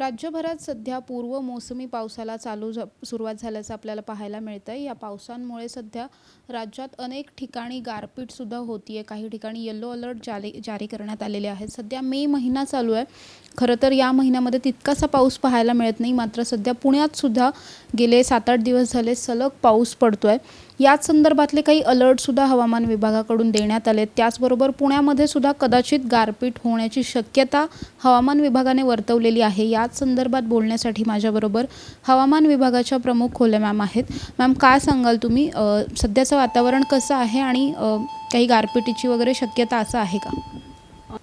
राज्यभरात सध्या पूर्व मोसमी पावसाला चालू सुरुवात झाल्याचं आपल्याला पाहायला मिळतं आहे या पावसांमुळे सध्या राज्यात अनेक ठिकाणी गारपीटसुद्धा होती आहे काही ठिकाणी येलो अलर्ट जारी जारी करण्यात आलेले आहेत. सध्या मे महिना चालू आहे. खरं तर या महिन्यामध्ये तितकासा पाऊस पाहायला मिळत नाही. मात्र सध्या पुण्यातसुद्धा गेले सात आठ दिवस झाले सलग पाऊस पडतो आहे याच संदर्भातले काही अलर्टसुद्धा हवामान विभागाकडून देण्यात आले त्याचबरोबर पुण्यामध्ये सुद्धा कदाचित गारपीट होण्याची शक्यता हवामान विभागाने वर्तवलेली आहे. याच संदर्भात बोलण्यासाठी माझ्याबरोबर हवामान विभागाच्या प्रमुख खोले मॅम आहेत. मॅम काय सांगाल तुम्ही? सध्याचं वातावरण कसं आहे आणि काही गारपिटीची वगैरे शक्यता असं आहे का?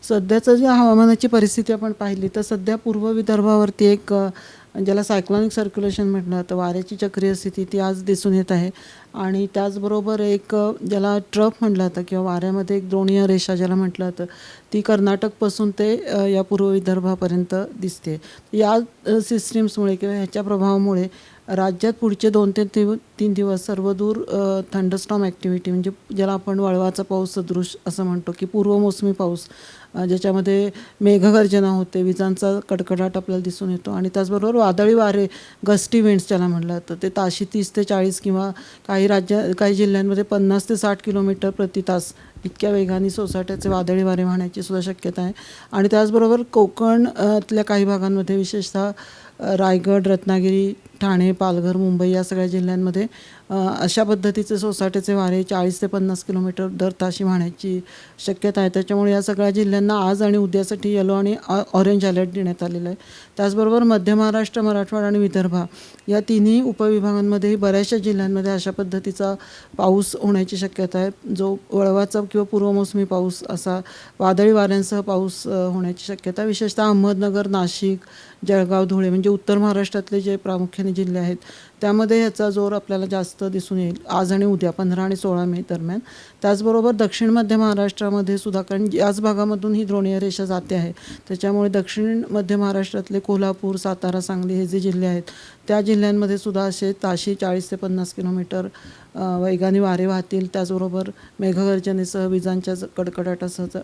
सध्याचं जे हवामानाची परिस्थिती आपण पाहिली तर सध्या पूर्व विदर्भावरती एक ज्याला सायक्लॉनिक सर्क्युलेशन म्हटलं तर वाऱ्याची चक्रीय स्थिती ती आज दिसून येत आहे. आणि त्याचबरोबर एक ज्याला ट्रफ म्हटलं जातं किंवा वाऱ्यामध्ये एक द्रोणीय रेषा ज्याला म्हटलं जातं ती कर्नाटकपासून ते या पूर्व विदर्भापर्यंत दिसते. या सिस्टीम्समुळे किंवा ह्याच्या प्रभावामुळे राज्यात पुढचे दोन ते तीन दिवस सर्वदूर थंडस्टॉम ॲक्टिव्हिटी म्हणजे ज्याला आपण वळवाचा पाऊस सदृश असं म्हणतो की पूर्व मोसमी पाऊस ज्याच्यामध्ये मेघगर्जना होते विजांचा कडकडाट आपल्याला दिसून येतो आणि त्याचबरोबर वादळी वारे गस्टी विंड्स ज्याला म्हटलं जातं ते ताशी तीस ते चाळीस किंवा काही राज्य काही जिल्ह्यांमध्ये पन्नास ते साठ किलोमीटर प्रति तास इतक्या वेगाने सोसाट्याचे वादळी वारे वाहण्याची सुद्धा शक्यता आहे. आणि त्याचबरोबर कोकणातल्या काही भागांमध्ये विशेषतः रायगड रत्नागिरी ठाणे पालघर मुंबई या सगळ्या जिल्ह्यांमध्ये अशा पद्धतीचे सोसाट्याचे वारे चाळीस ते पन्नास किलोमीटर दर ताशी वाहण्याची शक्यता आहे. त्याच्यामुळे या सगळ्या जिल्ह्यांना आज आणि उद्यासाठी येलो आणि ऑरेंज अलर्ट देण्यात आलेला आहे. त्याचबरोबर मध्य महाराष्ट्र मराठवाडा आणि विदर्भा या तिन्ही उपविभागांमध्येही बऱ्याचशा जिल्ह्यांमध्ये अशा पद्धतीचा पाऊस होण्याची शक्यता आहे. जो वळवाचा किंवा पूर्वमोसमी पाऊस असा वादळी वाऱ्यांसह पाऊस होण्याची शक्यता. विशेषतः अहमदनगर नाशिक जळगाव धुळे म्हणजे उत्तर महाराष्ट्रातले जे प्रामुख्याने जिल्हे आहेत त्यामध्ये ह्याचा जोर आपल्याला जास्त दिसून येईल आज आणि उद्या पंधरा आणि सोळा मे दरम्यान. त्याचबरोबर दक्षिण मध्य महाराष्ट्रामध्ये सुद्धा कारण याच भागामधून ही द्रोणीय रेषा जाते आहे त्याच्यामुळे दक्षिण मध्य महाराष्ट्रातले कोल्हापूर सातारा सांगली हे जे जिल्हे आहेत त्या जिल्ह्यांमध्ये सुद्धा असे ताशी चाळीस ते पन्नास किलोमीटर वेगाने वारे वाहतील. त्याचबरोबर मेघगर्जनेसह विजांच्या कडकडाटासह ज-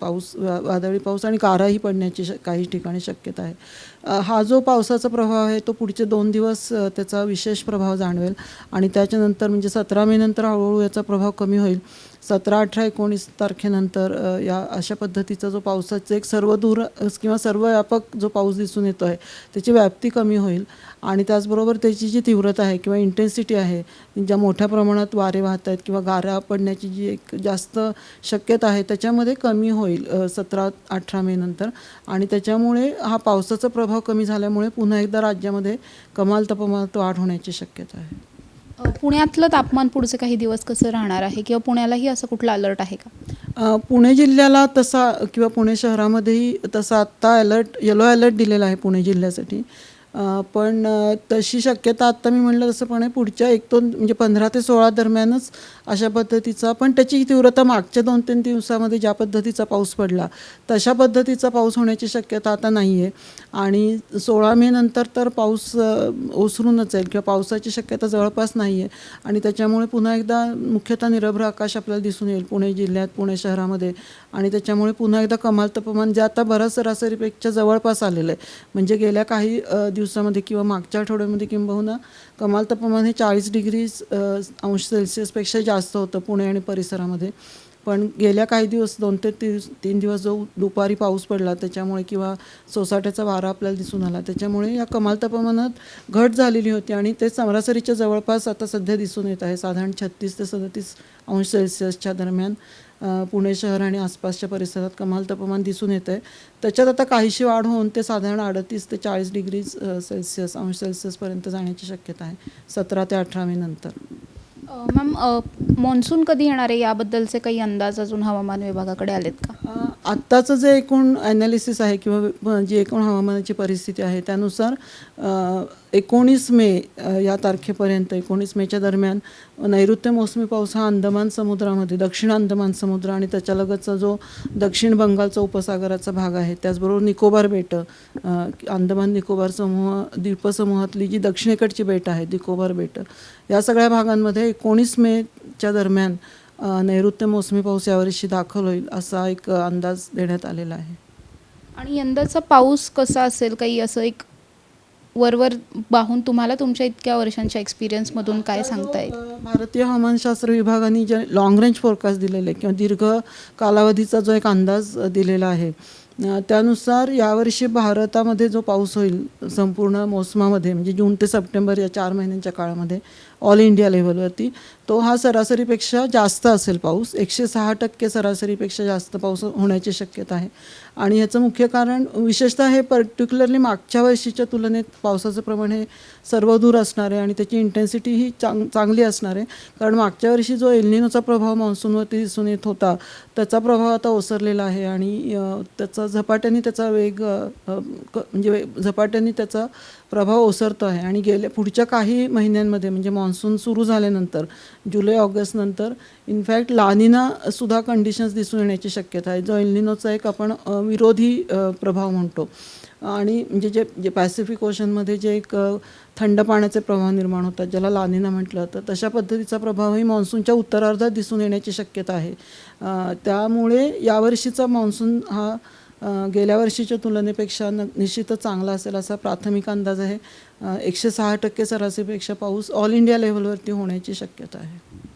पाऊस वा- वादळी पाऊस आणि काराही पडण्याची श काही ठिकाणी शक्यता आहे. हा जो पावसाचा प्रभाव आहे तो पुढचे दोन दिवस त्याचा विशेष प्रभाव जाणवेल. आणि त्याच्यानंतर म्हणजे सतरा मे नंतर हळूहळू याचा प्रभाव कमी होईल. सतरा अठरा एकोणीस तारखेनंतर या अशा पद्धतीचा जो पावसाचा एक सर्वदूर किंवा सर्व व्यापक जो पाऊस दिसून येतो आहे त्याची व्याप्ती कमी होईल. आणि त्याचबरोबर त्याची जी तीव्रता आहे किंवा इंटेन्सिटी आहे ज्या मोठ्या प्रमाणात वारे वाहत आहेत किंवा गारा पडण्याची जी एक जास्त शक्यता आहे त्याच्यामध्ये कमी होईल सतरा अठरा मे नंतर. आणि त्याच्यामुळे हा पावसाचा प्रभाव कमी झाल्यामुळे पुन्हा एकदा राज्यामध्ये कमाल तापमानात वाढ होण्याची शक्यता आहे. पुण्यातलं तापमान पुढचे काही दिवस कसं राहणार आहे? किंवा पुण्यालाही असं कुठलं अलर्ट आहे का? पुणे जिल्ह्याला तसा किंवा पुणे शहरामध्येही तसा आत्ता अलर्ट येलो अलर्ट दिलेला आहे पुणे जिल्ह्यासाठी. पण तशी शक्यता आत्ता मी म्हणलं तसंपणे पुढच्या एक दोन म्हणजे पंधरा ते सोळा दरम्यानच अशा पद्धतीचा पण त्याची तीव्रता मागच्या दोन तीन दिवसामध्ये ज्या पद्धतीचा पाऊस पडला तशा पद्धतीचा पाऊस होण्याची शक्यता आता नाही आहे आणि सोळा मे नंतर तर पाऊस ओसरूनच जाईल किंवा पावसाची शक्यता जवळपास नाही आहे आणि त्याच्यामुळे पुन्हा एकदा मुख्यतः निरभ्र आकाश आपल्याला दिसून येईल पुणे जिल्ह्यात पुणे शहरामध्ये. आणि त्याच्यामुळे पुन्हा एकदा कमाल तापमान जे आता बऱ्याच सरासरीपेक्षा जवळपास आलेलं आहे. म्हणजे गेल्या काही दिवस दिवसामध्ये किंवा मागच्या आठवड्यामध्ये किंबहुना हो कमाल तापमान हे चाळीस डिग्री अंश सेल्सिअसपेक्षा जास्त होतं पुणे आणि परिसरामध्ये. पण गेल्या काही दिवस दोन ते ती तीन दिवस जो दुपारी पाऊस पडला त्याच्यामुळे किंवा सोसाट्याचा वारा आपल्याला दिसून आला त्याच्यामुळे या कमाल तापमानात घट झालेली होती आणि ते सरासरीच्या जवळपास आता सध्या दिसून येत आहे. साधारण छत्तीस ते सदतीस अंश सेल्सिअसच्या दरम्यान पुणे शहर आणि आसपासच्या परिसरात कमाल तापमान दिसून येत आहे. त्याच्यात आता काहीशी वाढ होऊन ते साधारण अडतीस ते चाळीस डिग्री सेल्सिअस अंश सेल्सिअसपर्यंत जाण्याची शक्यता आहे सतरा ते अठरा मे नंतर. मॅम मान्सून कधी येणार आहे? याबद्दलचे काही अंदाज अजून हवामान विभागाकडे आलेत का? आत्ताचं जे एकूण ॲनालिसिस आहे किंवा जी एकूण हवामानाची परिस्थिती आहे त्यानुसार एकोणीस मे या तारखेपर्यंत एकोणीस मेच्या दरम्यान नैऋत्य मोसमी पाऊस हा अंदमान समुद्रामध्ये दक्षिण अंदमान समुद्र आणि त्याच्यालगतचा जो दक्षिण बंगालचा उपसागराचा भाग आहे त्याचबरोबर निकोबार बेटं अंदमान निकोबार समूह द्वीपसमूहातली जी दक्षिणेकडची बेटं आहेत निकोबार बेटं या सगळ्या भागांमध्ये एकोणीस मेच्या दरम्यान नैऋत्य मोसमी पाऊस यावर्षी दाखल होईल असा एक अंदाज देण्यात आलेला आहे. आणि यंदाचा पाऊस कसा असेल काही असं एक वरवर पाहून तुम्हाला तुमच्या इतक्या वर्षांच्या एक्सपिरियन्समधून काय सांगता येईल? भारतीय हवामानशास्त्र विभागाने जे लॉंग रेंज फोरकास्ट दिलेले किंवा दीर्घ कालावधीचा जो एक अंदाज दिलेला आहे त्यानुसार यावर्षी भारतामध्ये जो पाऊस होईल संपूर्ण मोसमामध्ये म्हणजे जून ते सप्टेंबर या चार महिन्यांच्या काळामध्ये ऑल इंडिया लेवलवरती तो हा सरासरीपेक्षा जास्त असेल पाऊस. एकशे सहा टक्के सरासरीपेक्षा जास्त पाऊस होण्याची शक्यता आहे. आणि ह्याचं मुख्य कारण विशेषतः हे पर्टिक्युलरली मागच्या वर्षीच्या तुलनेत पावसाचं प्रमाण हे सर्वदूर असणार आहे आणि त्याची इंटेन्सिटी ही चांग चांगली असणार आहे. कारण मागच्या वर्षी जो एल्निनोचा प्रभाव मान्सूनवरती दिसून येत होता त्याचा प्रभाव आता ओसरलेला आहे आणि त्याचा झपाट्याने त्याचा वेग म्हणजे झपाट्याने त्याचा प्रभाव ओसरतो आहे. आणि गेल्या पुढच्या काही महिन्यांमध्ये म्हणजे मॉन सुरू झाल्यानंतर जुलै ऑगस्ट नंतर इनफॅक्ट लानिना सुद्धा कंडिशन्स दिसून येण्याची शक्यता आहे. जो एल्निनोचा एक आपण विरोधी प्रभाव म्हणतो. आणि म्हणजे जे जे पॅसिफिक ओशनमध्ये जे एक थंड पाण्याचे प्रभाव निर्माण होतात ज्याला लानिना म्हटलं तर तशा पद्धतीचा प्रभावही मान्सूनच्या उत्तरार्धात दिसून येण्याची शक्यता आहे. त्यामुळे यावर्षीचा मान्सून हा गेल्या वर्षीच्या तुलनेपेक्षा न निश्चितच चांगला असेल असा प्राथमिक अंदाज आहे. एकशे सहा टक्के सरासरीपेक्षा पाऊस ऑल इंडिया लेवलवरती होण्याची शक्यता आहे.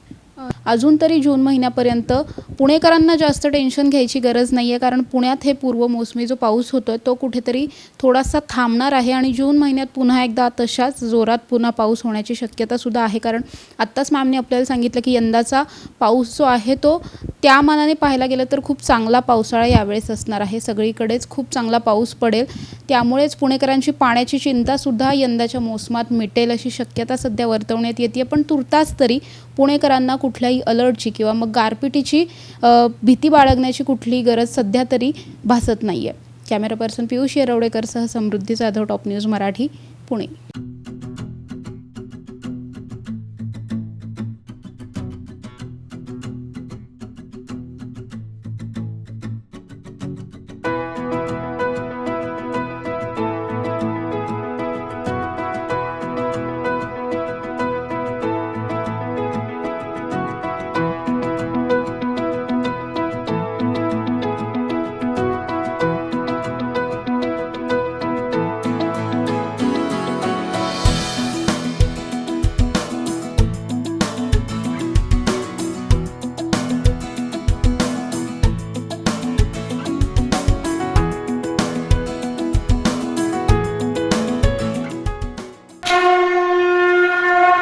अजून तरी जून महिन्यापर्यंत पुणेकरांना जास्त टेन्शन घ्यायची गरज नाही आहे कारण पुण्यात हे पूर्व मोसमी जो पाऊस होतो तो कुठेतरी थोडासा थांबणार आहे आणि जून महिन्यात पुन्हा एकदा तशाच जोरात पुन्हा पाऊस होण्याची शक्यतासुद्धा आहे. कारण आत्ताच मॅमने आपल्याला सांगितलं की यंदाचा पाऊस जो आहे तो त्या मानाने पाहायला गेलं तर खूप चांगला पावसाळा यावेळेस असणार आहे. सगळीकडेच खूप चांगला पाऊस पडेल. त्यामुळेच पुणेकरांची पाण्याची चिंतासुद्धा यंदाच्या मोसमात मिटेल अशी शक्यता सध्या वर्तवण्यात येते पण तुर्तास तरी पुणेकरांना कुठल्याही अलर्टची किंवा मग गारपिटीची भीती बाळगण्याची कुठलीही गरज सध्या तरी भासत नाही आहे कॅमेरा पर्सन पियुष येरवडेकरसह समृद्धी जाधव टॉप न्यूज मराठी पुणे.